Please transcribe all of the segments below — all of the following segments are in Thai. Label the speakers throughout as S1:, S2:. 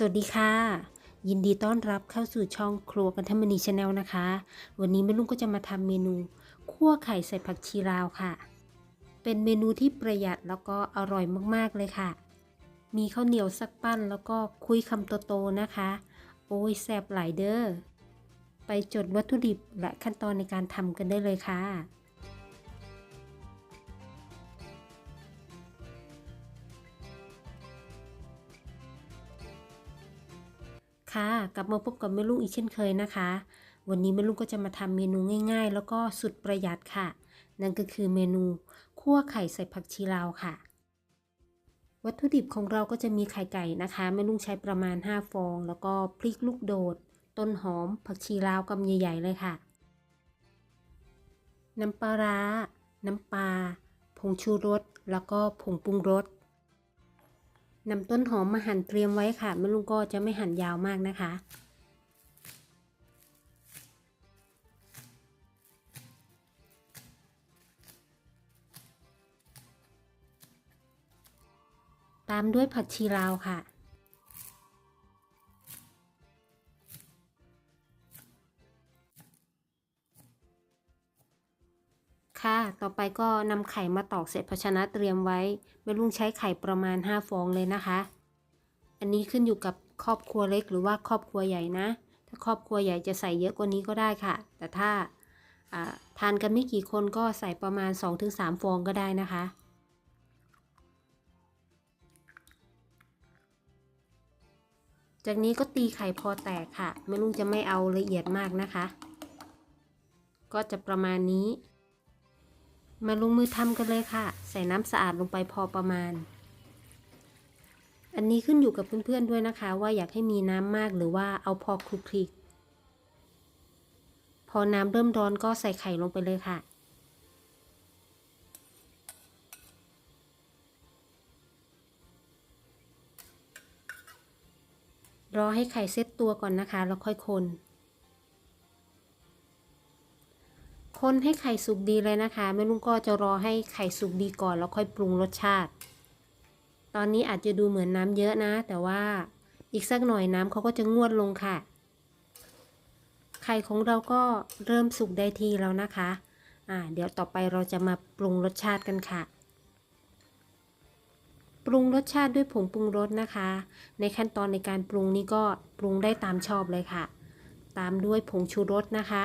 S1: สวัสดีค่ะ ยินดีต้อนรับเข้าสู่ช่องครัวกันทมณีชาแนลนะคะ วันนี้แม่ลุงก็จะมาทำเมนูคั่วไข่ใส่ผักชีลาวค่ะ เป็นเมนูที่ประหยัดแล้วก็อร่อยมากๆเลยค่ะ มีข้าวเหนียวสักปั้นแล้วก็คุยคำโตๆนะคะ โอ้ยแซ่บหลายเด้อไปจดวัตถุดิบและขั้นตอนในการทำกันได้เลยค่ะ ค่ะกลับมาพบกับแม่ลุงอีกเช่นเคยนะคะ วันนี้แม่ลุงก็จะมาทำเมนูง่าย ๆ แล้วก็สุดประหยัดค่ะ นั่นก็คือเมนูคั่วไข่ใส่ผักชีลาวค่ะ วัตถุดิบของเราก็จะมีไข่ไก่นะคะแม่ลุงใช้ประมาณ 5 ฟอง แล้วก็พริกลูกโดด ต้นหอม ผักชีลาวกำใหญ่ๆเลยค่ะ น้ำปลาร้า น้ำปลาผงชูรสแล้วก็ผงปรุงรส นำต้นหอมมาหั่นเตรียมไว้ค่ะแม่ลุงก็จะไม่หั่นยาวมากนะคะ ตามด้วยผักชีลาวค่ะ ต่อไปก็นำไข่มาตอกเสร็จภาชนะเตรียมไว้แม่ลุงใช้ไข่ประมาณ 5 ฟองเลยนะคะ อันนี้ขึ้นอยู่กับครอบครัวเล็กหรือว่าครอบครัวใหญ่นะ ถ้าครอบครัวใหญ่จะใส่เยอะกว่านี้ก็ได้ค่ะ แต่ถ้าทานกันไม่กี่คนก็ใส่ประมาณ 2-3 ฟองก็ได้นะคะ จากนี้ก็ตีไข่พอแตกค่ะแม่ลุงจะไม่เอาละเอียดมากนะคะ ก็จะประมาณนี้ มาลงมือทำกันเลยค่ะ ใส่น้ำสะอาดลงไปพอประมาณ อันนี้ขึ้นอยู่กับเพื่อนๆด้วยนะคะ ว่าอยากให้มีน้ำมากหรือว่าเอาพอคลุกคลิก พอน้ำเริ่มร้อนก็ใส่ไข่ลงไปเลยค่ะ รอให้ไข่เซตตัวก่อนนะคะ แล้วค่อยคน คนให้ไข่สุกดีเลยนะคะแม่ลุงก็จะรอให้ไข่สุกดีก่อนแล้วค่อยปรุงรสชาติ ตอนนี้อาจจะดูเหมือนน้ำเยอะนะ แต่ว่าอีกสักหน่อยน้ำเขาก็จะงวดลงค่ะ ไข่ของเราก็เริ่มสุกได้ทีแล้วนะคะ อ่า เดี๋ยวต่อไปเราจะมาปรุงรสชาติกันค่ะ ปรุงรสชาติด้วยผงปรุงรสนะคะ ในขั้นตอนในการปรุงนี้ก็ปรุงได้ตามชอบเลยค่ะ ตามด้วยผงชูรสนะคะ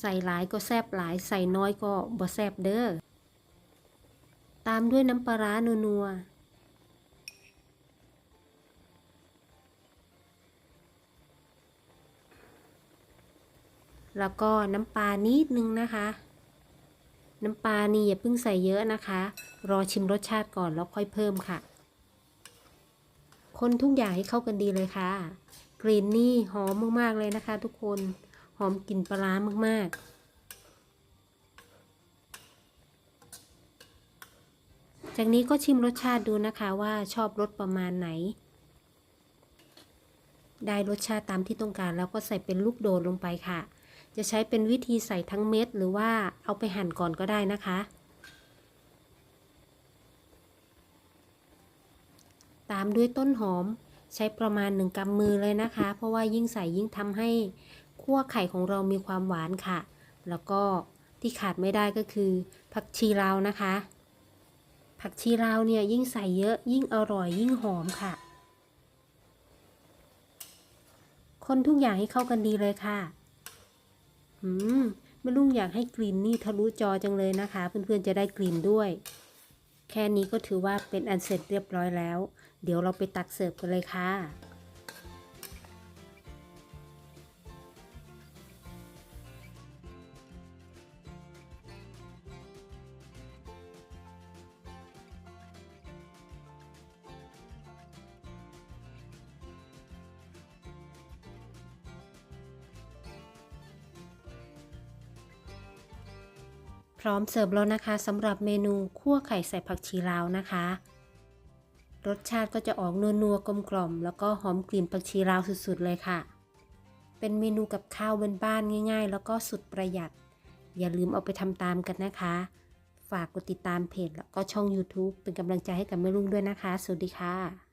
S1: ใส่หลายก็แซบหลาย ใส่น้อยก็บ่แซบเด้อ ตามด้วยน้ำปลาร้านัวๆแล้วก็น้ำปลานิดนึงนะคะ น้ำปลานี่อย่าเพิ่งใส่เยอะนะคะ รอชิมรสชาติก่อนแล้วค่อยเพิ่มค่ะ คนทุกอย่างให้เข้ากันดีเลยค่ะ กลิ่นนี่หอมมากๆเลยนะคะทุกคน หอมกลิ่นปลาร้ามากๆ จากนี้ก็ชิมรสชาติดูนะคะว่าชอบรสประมาณไหน ได้รสชาติตามที่ต้องการแล้วก็ใส่เป็นลูกโดดลงไปค่ะ จะใช้เป็นวิธีใส่ทั้งเม็ดหรือว่าเอาไปหั่นก่อนก็ได้นะคะ ตามด้วยต้นหอมใช้ประมาณหนึ่งกำมือเลยนะคะ เพราะว่ายิ่งใส่ยิ่งทำให้ คั่วไข่ของเรามีความหวานค่ะ แล้วก็ที่ขาดไม่ได้ก็คือ ผักชีลาวนะคะ ผักชีลาวเนี่ยยิ่งใส่เยอะยิ่งอร่อยยิ่งหอมค่ะ คนทุกอย่างให้เข้ากันดีเลยค่ะอืมแม่ลุงอยากให้กลิ่นนี่ทะลุจอจังเลยนะคะ เพื่อนๆจะได้กลิ่นด้วย แค่นี้ก็ถือว่าเป็นอันเสร็จเรียบร้อยแล้ว เดี๋ยวเราไปตักเสิร์ฟกันเลยค่ะ พร้อมเสิร์ฟแล้วนะคะสำหรับเมนูคั่วไข่ใส่ผักชีลาวนะคะ รสชาติก็จะออกนัวๆกลมๆแล้วก็หอมกลิ่นผักชีลาวสุดๆเลยค่ะ เป็นเมนูกับข้าวบ้านๆง่าย ๆ แล้วก็สุดประหยัด อย่าลืมเอาไปทำตามกันนะคะ ฝากกดติดตามเพจแล้วก็ช่อง YouTube เป็นกำลังใจให้กับแม่ลุงด้วยนะคะ สวัสดีค่ะ